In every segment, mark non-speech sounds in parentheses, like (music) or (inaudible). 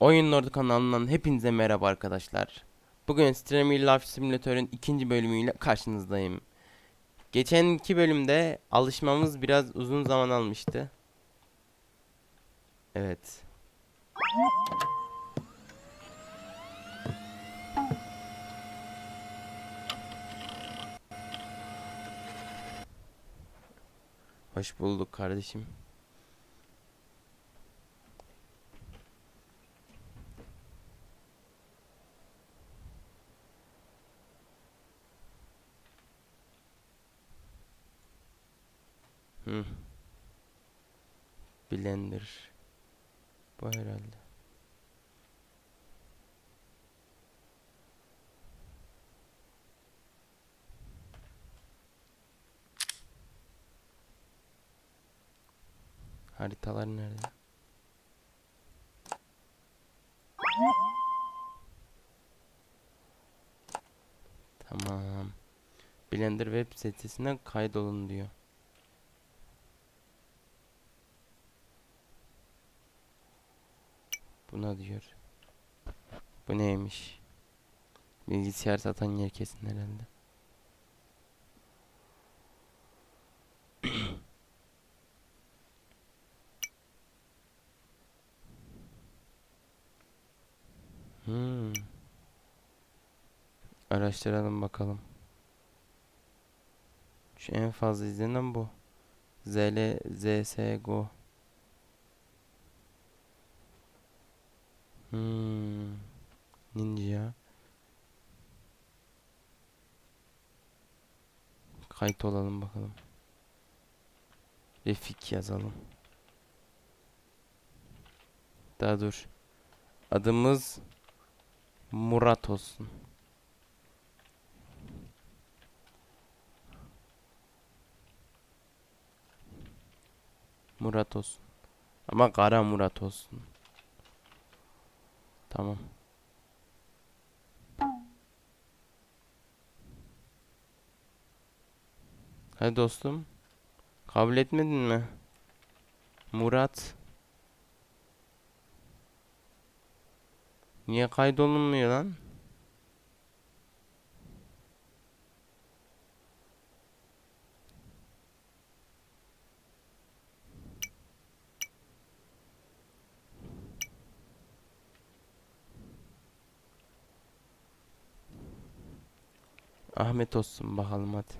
Oyun Lordu kanalından hepinize merhaba arkadaşlar. Bugün Streamer Life Simulator'ın ikinci bölümüyle karşınızdayım. Geçen iki bölümde alışmamız biraz uzun zaman almıştı. Evet. Hoş bulduk kardeşim. Hı. Blender. Bu herhalde. Haritalar nerede? Tamam. Blender web sitesine kaydolun diyor. Buna diyor. Bu neymiş? Bilgisayar satan yer kesin herhalde. (clears throat) Hmm. Araştıralım bakalım. Şu en fazla izlenen bu. ZL ZSGO. Hmm. Ninja. Kayıt olalım bakalım. Refik yazalım. Daha dur. Adımız Murat olsun. Murat olsun. Ama Kara Murat olsun. Tamam. Hadi dostum. Kabul etmedin mi? Murat. Niye kaydolunmuyor lan? Ahmet olsun bakalım hadi.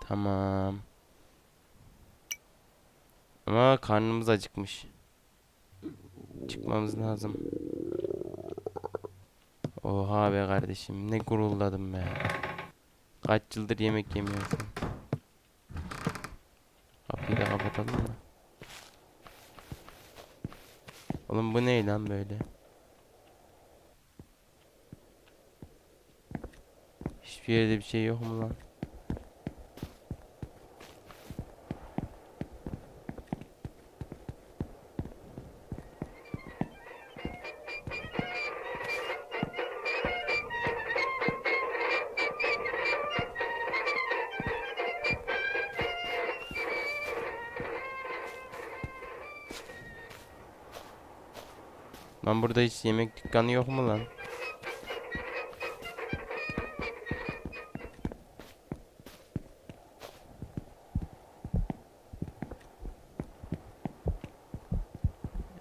Tamam. Ama karnımız acıkmış. Çıkmamız lazım. Oha be kardeşim ne gurulladım be. Kaç yıldır yemek yemiyorsun. Kapıyı da kapatalım mı? Oğlum bu ne lan böyle? Hiçbir yerde bir şey yok mu lan? Lan burada hiç yemek dükkanı yok mu lan?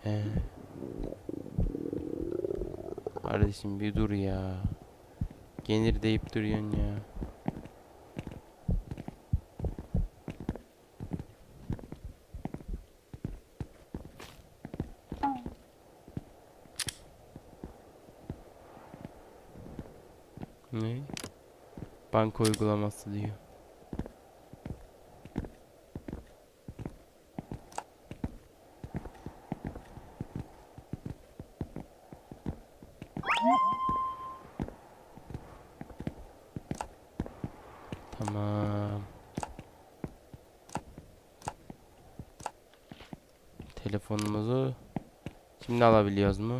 Ee. Kardeşim bir dur ya. Gelir deyip duruyorsun ya. Ne? Banka uygulaması diyor. Tamam. Telefonumuzu şimdi alabiliyoruz mu?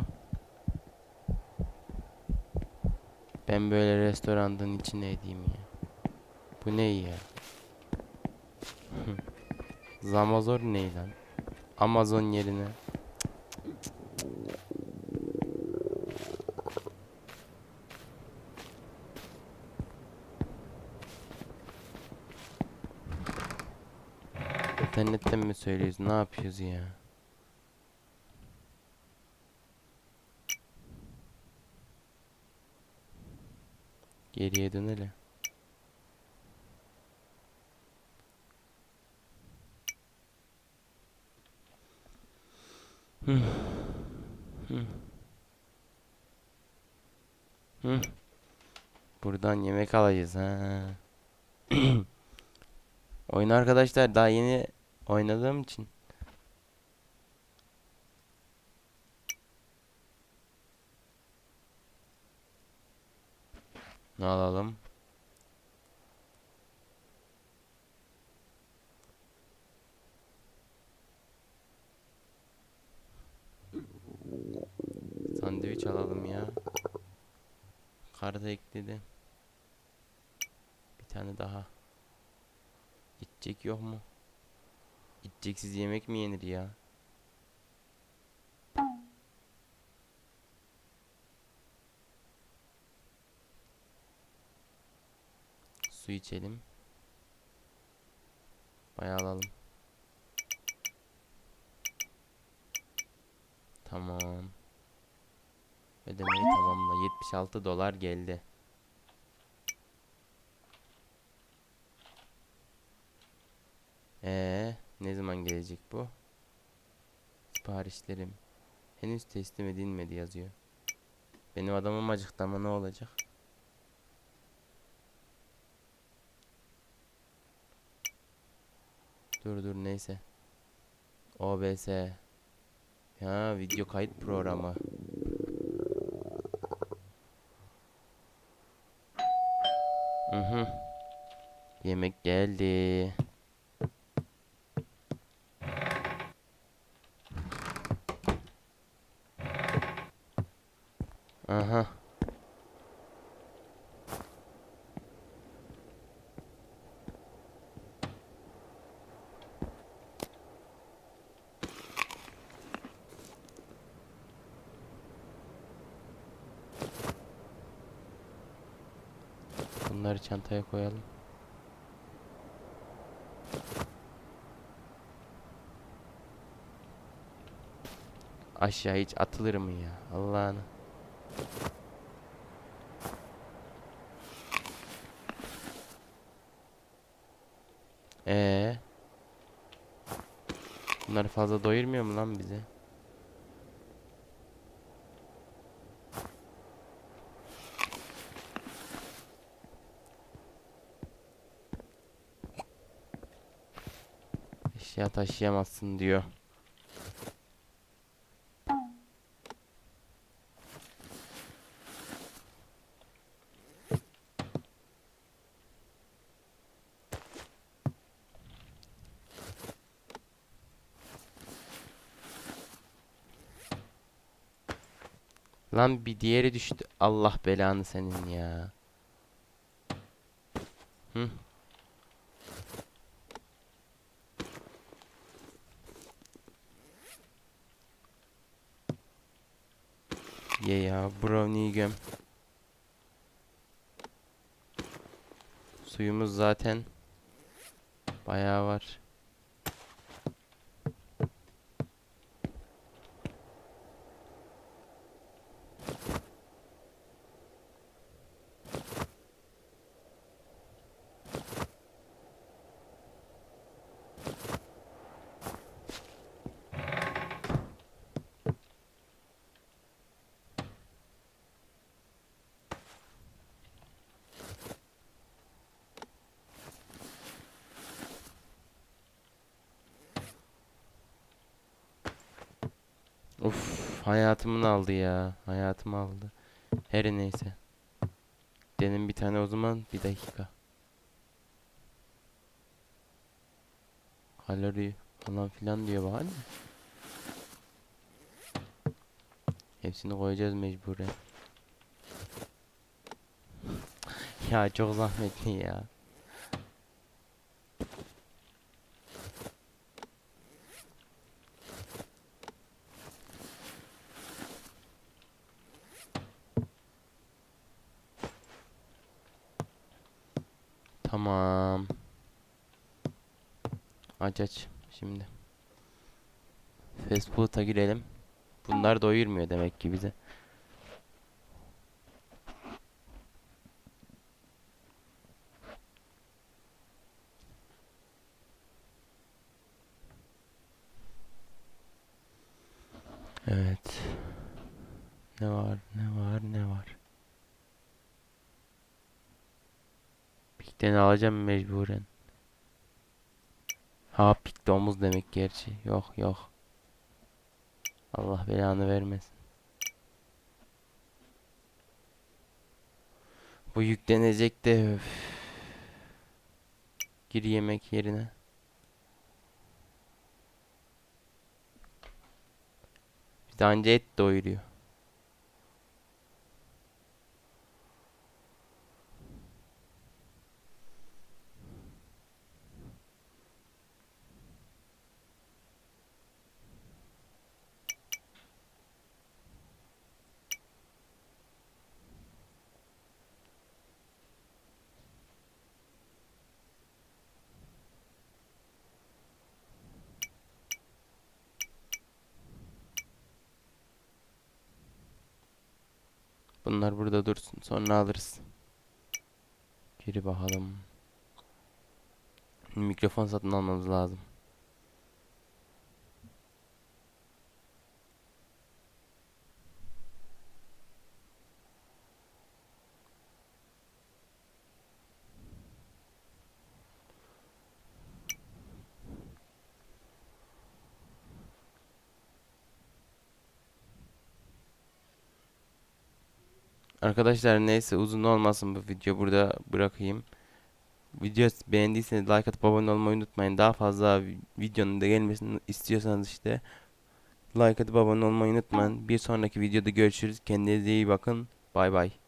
Ben böyle restoranın içine edeyim ya. Bu ne ya? Zamazor ne lan? Amazon yerine. İnternetten mi söylüyoruz? Ne yapıyoruz ya? Geriye dön hele. Hı. Hı. Hı. Buradan yemek alacağız ha. (clears throat) Oyun arkadaşlar daha yeni oynadığım için ne alalım? Sandviç alalım ya. Karda ekledi. Bir tane daha. İçecek yok mu? İçeceksiz yemek mi yenir ya? Su içelim. Bayağı alalım. Tamam. Ödemeyi tamamla. 76 dolar geldi. Ee, ne zaman gelecek bu? Siparişlerim henüz teslim edilmedi yazıyor. Benim adamım acıktı ama ne olacak? Dur dur neyse. OBS. Ya video kayıt programı. Mhm. Yemek geldi. Aha. Bunları çantaya koyalım. Aşağı hiç atılır mı ya? Allah'ını. Ee. Bunlar fazla doyurmuyor mu lan bizi? Eşya taşıyamazsın diyor. Lan bir diğeri düştü. Allah belanı senin ya. Hı. Ye ya brownie'yi göm. Suyumuz zaten bayağı var. Uf hayatımın aldı ya. Hayatımı aldı. Her neyse. Dedim bir tane o zaman bir dakika. Kalori falan filan diyor bana. Hepsini koyacağız mecburen. (laughs) ya çok zahmetli ya. Tamam. Aç aç şimdi. Fast food'a girelim. Bunlar doyurmuyor demek ki bize. Evet. Ne var, ne var, ne var? Pikten alacağım mecburen. Ha pik domuz demek gerçi. Yok yok. Allah belanı vermesin. Bu yüklenecek de öf. Gir yemek yerine. Bir de anca et doyuruyor. Bunlar burada dursun. Sonra alırız. Geri bakalım. Mikrofon satın almamız lazım. Arkadaşlar neyse uzun olmasın bu video burada bırakayım. Video beğendiyseniz like atıp abone olmayı unutmayın. Daha fazla vi- videonun da gelmesini istiyorsanız işte like atıp abone olmayı unutmayın. Bir sonraki videoda görüşürüz. Kendinize iyi bakın. Bay bay.